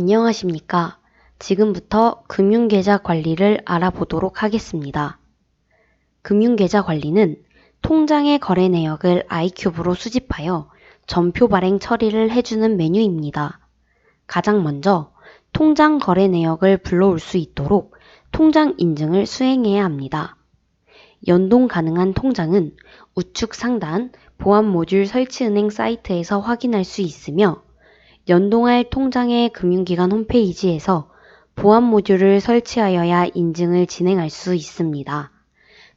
안녕하십니까. 지금부터 금융계좌 관리를 알아보도록 하겠습니다. 금융계좌 관리는 통장의 거래 내역을 아이큐브로 수집하여 전표 발행 처리를 해주는 메뉴입니다. 가장 먼저 통장 거래 내역을 불러올 수 있도록 통장 인증을 수행해야 합니다. 연동 가능한 통장은 우측 상단 보안 모듈 설치 은행 사이트에서 확인할 수 있으며 연동할 통장의 금융기관 홈페이지에서 보안 모듈을 설치하여야 인증을 진행할 수 있습니다.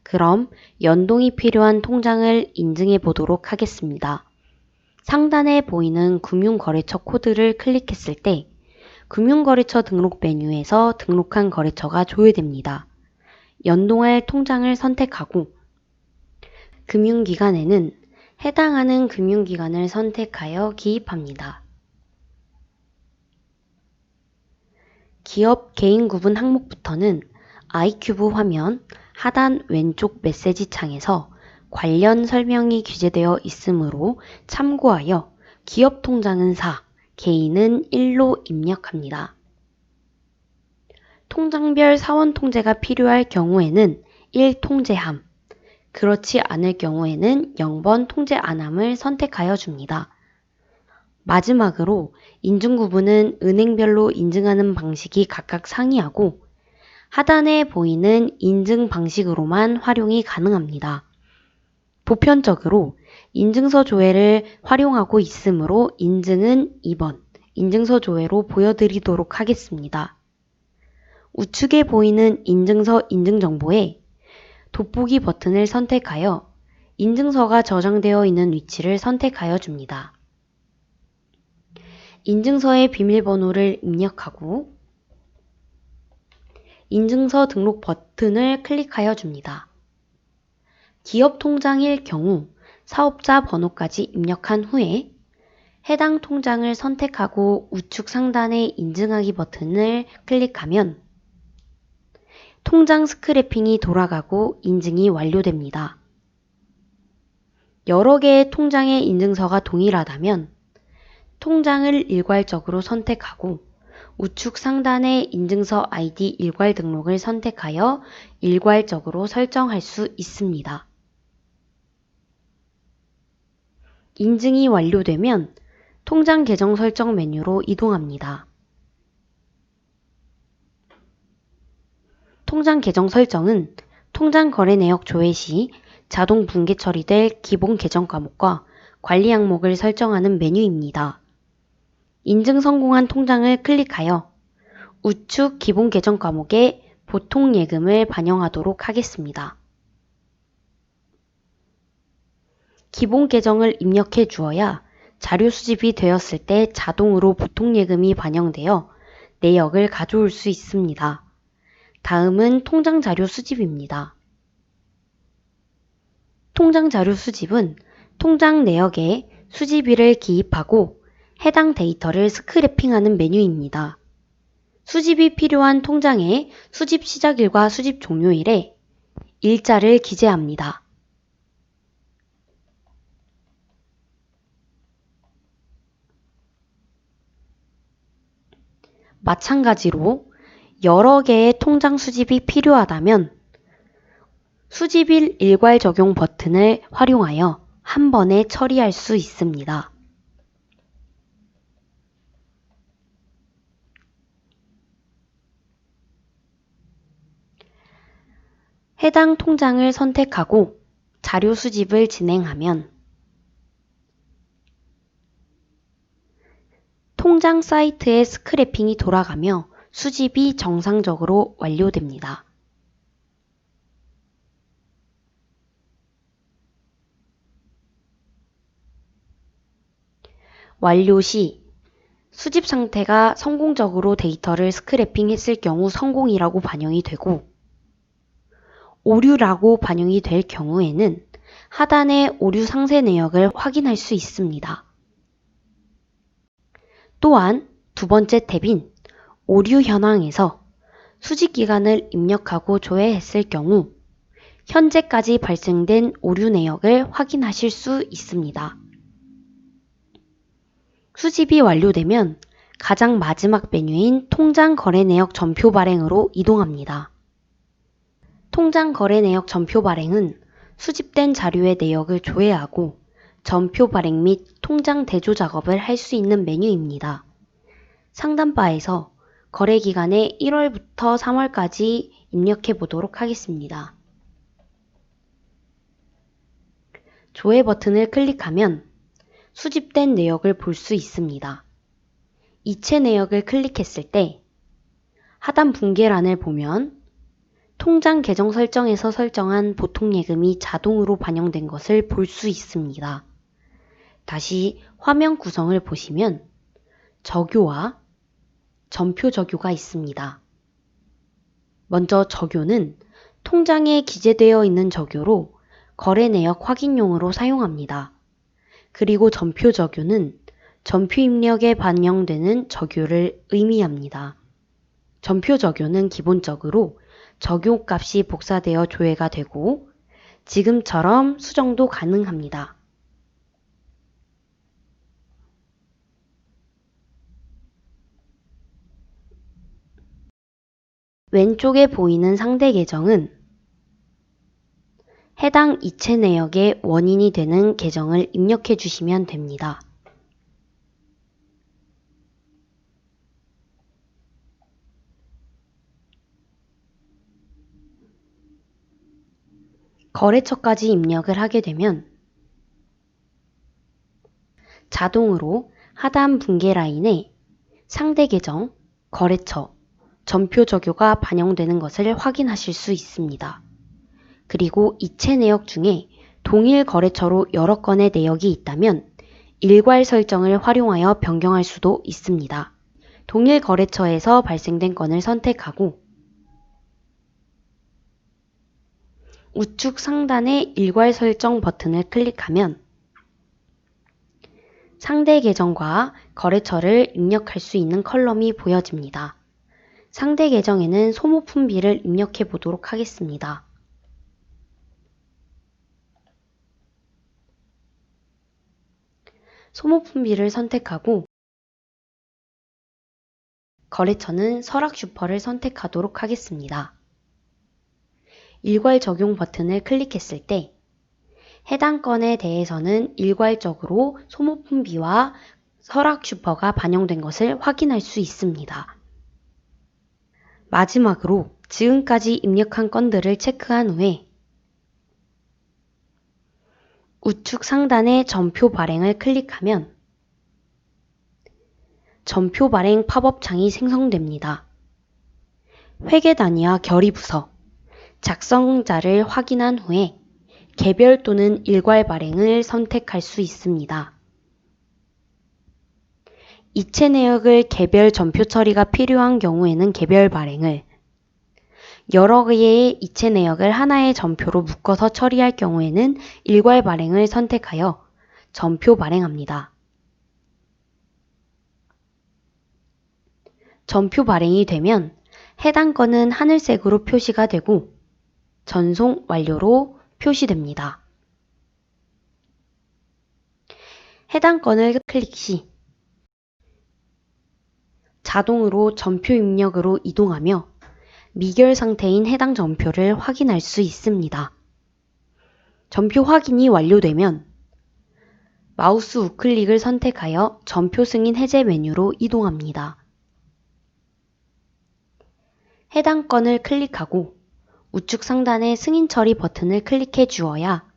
그럼 연동이 필요한 통장을 인증해 보도록 하겠습니다. 상단에 보이는 금융거래처 코드를 클릭했을 때 금융거래처 등록 메뉴에서 등록한 거래처가 조회됩니다. 연동할 통장을 선택하고 금융기관에는 해당하는 금융기관을 선택하여 기입합니다. 기업 개인 구분 항목부터는 아이큐브 화면 하단 왼쪽 메시지 창에서 관련 설명이 기재되어 있으므로 참고하여 기업 통장은 4, 개인은 1로 입력합니다. 통장별 사원 통제가 필요할 경우에는 1 통제함, 그렇지 않을 경우에는 0번 통제 안함을 선택하여 줍니다. 마지막으로 인증 구분은 은행별로 인증하는 방식이 각각 상이하고 하단에 보이는 인증 방식으로만 활용이 가능합니다. 보편적으로 인증서 조회를 활용하고 있으므로 인증은 2번 인증서 조회로 보여드리도록 하겠습니다. 우측에 보이는 인증서 인증 정보에 돋보기 버튼을 선택하여 인증서가 저장되어 있는 위치를 선택하여 줍니다. 인증서의 비밀번호를 입력하고 인증서 등록 버튼을 클릭하여 줍니다. 기업 통장일 경우 사업자 번호까지 입력한 후에 해당 통장을 선택하고 우측 상단의 인증하기 버튼을 클릭하면 통장 스크래핑이 돌아가고 인증이 완료됩니다. 여러 개의 통장의 인증서가 동일하다면 통장을 일괄적으로 선택하고 우측 상단의 인증서 아이디 일괄 등록을 선택하여 일괄적으로 설정할 수 있습니다. 인증이 완료되면 통장 계정 설정 메뉴로 이동합니다. 통장 계정 설정은 통장 거래 내역 조회 시 자동 붕괴 처리될 기본 계정 과목과 관리 항목을 설정하는 메뉴입니다. 인증 성공한 통장을 클릭하여 우측 기본 계정 과목에 보통 예금을 반영하도록 하겠습니다. 기본 계정을 입력해 주어야 자료 수집이 되었을 때 자동으로 보통 예금이 반영되어 내역을 가져올 수 있습니다. 다음은 통장 자료 수집입니다. 통장 자료 수집은 통장 내역에 수집일을 기입하고 해당 데이터를 스크래핑하는 메뉴입니다. 수집이 필요한 통장에 수집 시작일과 수집 종료일에 일자를 기재합니다. 마찬가지로 여러 개의 통장 수집이 필요하다면 수집일 일괄 적용 버튼을 활용하여 한 번에 처리할 수 있습니다. 해당 통장을 선택하고 자료 수집을 진행하면 통장 사이트의 스크래핑이 돌아가며 수집이 정상적으로 완료됩니다. 완료 시 수집 상태가 성공적으로 데이터를 스크래핑 했을 경우 성공이라고 반영이 되고 오류라고 반영이 될 경우에는 하단의 오류 상세 내역을 확인할 수 있습니다. 또한 두 번째 탭인 오류 현황에서 수집 기간을 입력하고 조회했을 경우 현재까지 발생된 오류 내역을 확인하실 수 있습니다. 수집이 완료되면 가장 마지막 메뉴인 통장 거래 내역 전표 발행으로 이동합니다. 통장 거래 내역 전표 발행은 수집된 자료의 내역을 조회하고 전표 발행 및 통장 대조 작업을 할 수 있는 메뉴입니다. 상단바에서 거래 기간에 1월부터 3월까지 입력해 보도록 하겠습니다. 조회 버튼을 클릭하면 수집된 내역을 볼 수 있습니다. 이체 내역을 클릭했을 때 하단 붕괴란을 보면 통장 계정 설정에서 설정한 보통 예금이 자동으로 반영된 것을 볼 수 있습니다. 다시 화면 구성을 보시면 적요와 전표 적요가 있습니다. 먼저 적요는 통장에 기재되어 있는 적요로 거래 내역 확인용으로 사용합니다. 그리고 전표 적요는 전표 입력에 반영되는 적요를 의미합니다. 전표 적요는 기본적으로 적용 값이 복사되어 조회가 되고 지금처럼 수정도 가능합니다. 왼쪽에 보이는 상대 계정은 해당 이체 내역의 원인이 되는 계정을 입력해 주시면 됩니다. 거래처까지 입력을 하게 되면 자동으로 하단 붕괴 라인에 상대 계정, 거래처, 전표 적요가 반영되는 것을 확인하실 수 있습니다. 그리고 이체 내역 중에 동일 거래처로 여러 건의 내역이 있다면 일괄 설정을 활용하여 변경할 수도 있습니다. 동일 거래처에서 발생된 건을 선택하고 우측 상단의 일괄 설정 버튼을 클릭하면 상대 계정과 거래처를 입력할 수 있는 컬럼이 보여집니다. 상대 계정에는 소모품비를 입력해 보도록 하겠습니다. 소모품비를 선택하고 거래처는 설악 슈퍼를 선택하도록 하겠습니다. 일괄 적용 버튼을 클릭했을 때 해당 건에 대해서는 일괄적으로 소모품비와 설악 슈퍼가 반영된 것을 확인할 수 있습니다. 마지막으로 지금까지 입력한 건들을 체크한 후에 우측 상단의 전표 발행을 클릭하면 전표 발행 팝업 창이 생성됩니다. 회계 단위와 결의 부서, 작성자를 확인한 후에 개별 또는 일괄 발행을 선택할 수 있습니다. 이체 내역을 개별 전표 처리가 필요한 경우에는 개별 발행을, 여러 개의 이체 내역을 하나의 전표로 묶어서 처리할 경우에는 일괄 발행을 선택하여 전표 발행합니다. 전표 발행이 되면 해당 건은 하늘색으로 표시가 되고 전송 완료로 표시됩니다. 해당 건을 클릭 시 자동으로 전표 입력으로 이동하며 미결 상태인 해당 전표를 확인할 수 있습니다. 전표 확인이 완료되면 마우스 우클릭을 선택하여 전표 승인 해제 메뉴로 이동합니다. 해당 건을 클릭하고 우측 상단의 승인 처리 버튼을 클릭해 주어야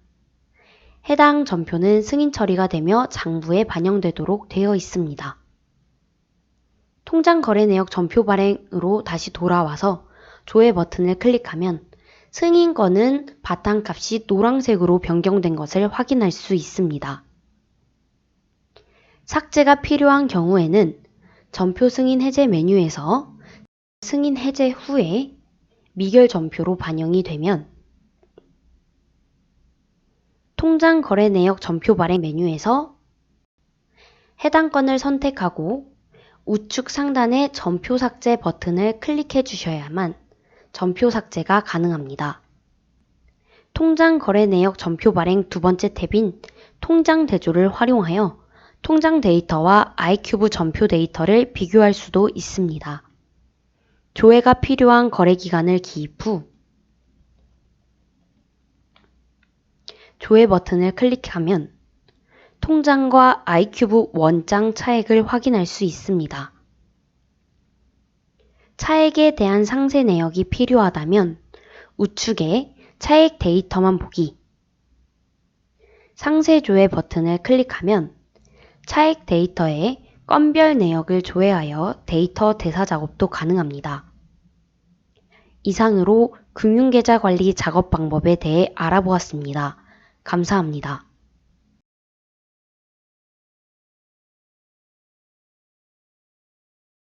해당 전표는 승인 처리가 되며 장부에 반영되도록 되어 있습니다. 통장 거래 내역 전표 발행으로 다시 돌아와서 조회 버튼을 클릭하면 승인건은 바탕 값이 노란색으로 변경된 것을 확인할 수 있습니다. 삭제가 필요한 경우에는 전표 승인 해제 메뉴에서 승인 해제 후에 미결 전표로 반영이 되면 통장 거래 내역 전표 발행 메뉴에서 해당 건을 선택하고 우측 상단의 전표 삭제 버튼을 클릭해 주셔야만 전표 삭제가 가능합니다. 통장 거래 내역 전표 발행 두 번째 탭인 통장 대조를 활용하여 통장 데이터와 아이큐브 전표 데이터를 비교할 수도 있습니다. 조회가 필요한 거래 기간을 기입 후 조회 버튼을 클릭하면 통장과 아이큐브 원장 차액을 확인할 수 있습니다. 차액에 대한 상세 내역이 필요하다면 우측에 차액 데이터만 보기 상세 조회 버튼을 클릭하면 차액 데이터에 건별 내역을 조회하여 데이터 대사 작업도 가능합니다. 이상으로 금융계좌 관리 작업 방법에 대해 알아보았습니다. 감사합니다.